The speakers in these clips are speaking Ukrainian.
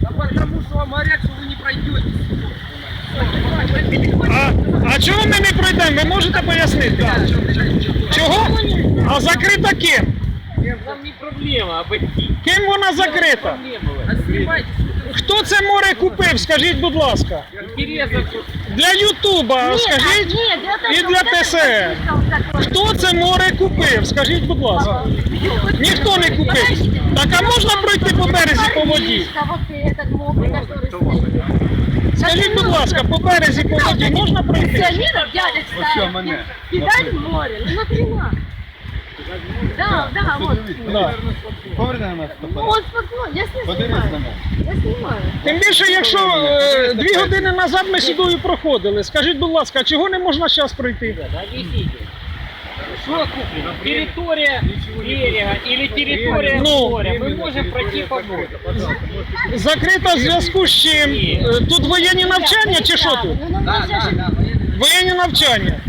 Да потому что вам говорят, что вы не пройдете. А, а чого ми не пройдемо? Ви можете пояснити? Чого? А закрита ким? Вам не проблема обойти. Ким вона закрита? Проблема. А Хто це море купив? Скажіть, будь ласка. интересно, что Для Ютуба скажіть і для ТСН. Хто це море купив? Скажіть, будь ласка. Ніхто не купив. Так а можна пройти по березі по воді? Вот этот мокрый, который стоит. Скажіть, будь ласка, по березі по воді можна пройти? Пенсионеров дядя ставит. Кидать в море. Ну нахрена? Да, да, вот. Да. Поверни на нас Ну, вот спокойно, я с Подивись на мене. Я снимаю. Тим більше, якщо е, дві години назад ми сюди проходили, скажіть, будь ласка, чого не можна зараз пройти? объясните. Что куплено? Территория берега или территория Ну. моря. Мы можем пройти по морю. Закрита в зв'язку з чим? Е, Тут воєнні навчання чи що тут? Ну, ну, ну, Воєнні навчання.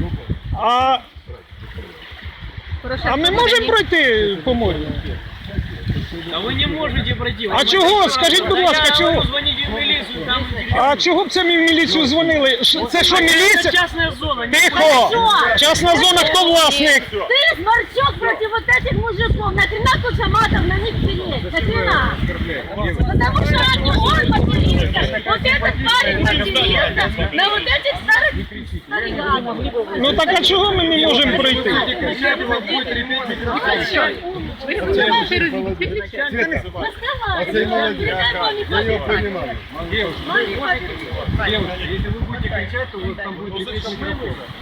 А, а ми можемо пройти по морю? А вы не можете пройти. А чого? Скажіть, будь ласка, чого? Звоните в милицию, там А чого б це ми в міліцію дзвонили? Ш- Це що, Это міліція? частная зона. не Тихо! Частна зона, хто власник? Ты, сморчок, против вот этих мужиков. Нахрена куча матов на них сидеть? Нахрена? Потому что они на вот этих старых стариках. Ну так а чого ми не можемо пройти? Оцей молодець. Я його приймаю. Девушка, если вы будете кричать, то вот там будет лететь.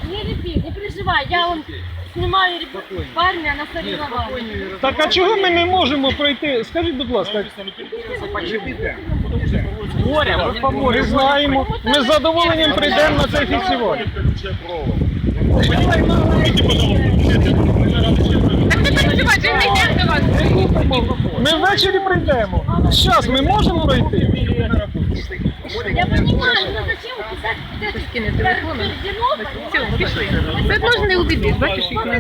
Не репи, не переживай, я он снимаю реп- парня на соревнования. Так а чого ми не можемо пройти? Скажіть, будь ласка, Море, мы по ми знаємо, ми з задоволенням прийдемо на цей фестиваль. Ми ввечері прийдемо. Зараз ми можемо пройти. Я понимаю, но зачем писать вот это Орденов? Все, пиши. Це можна не убедити, бачиш, їх не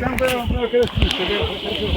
Сам би вам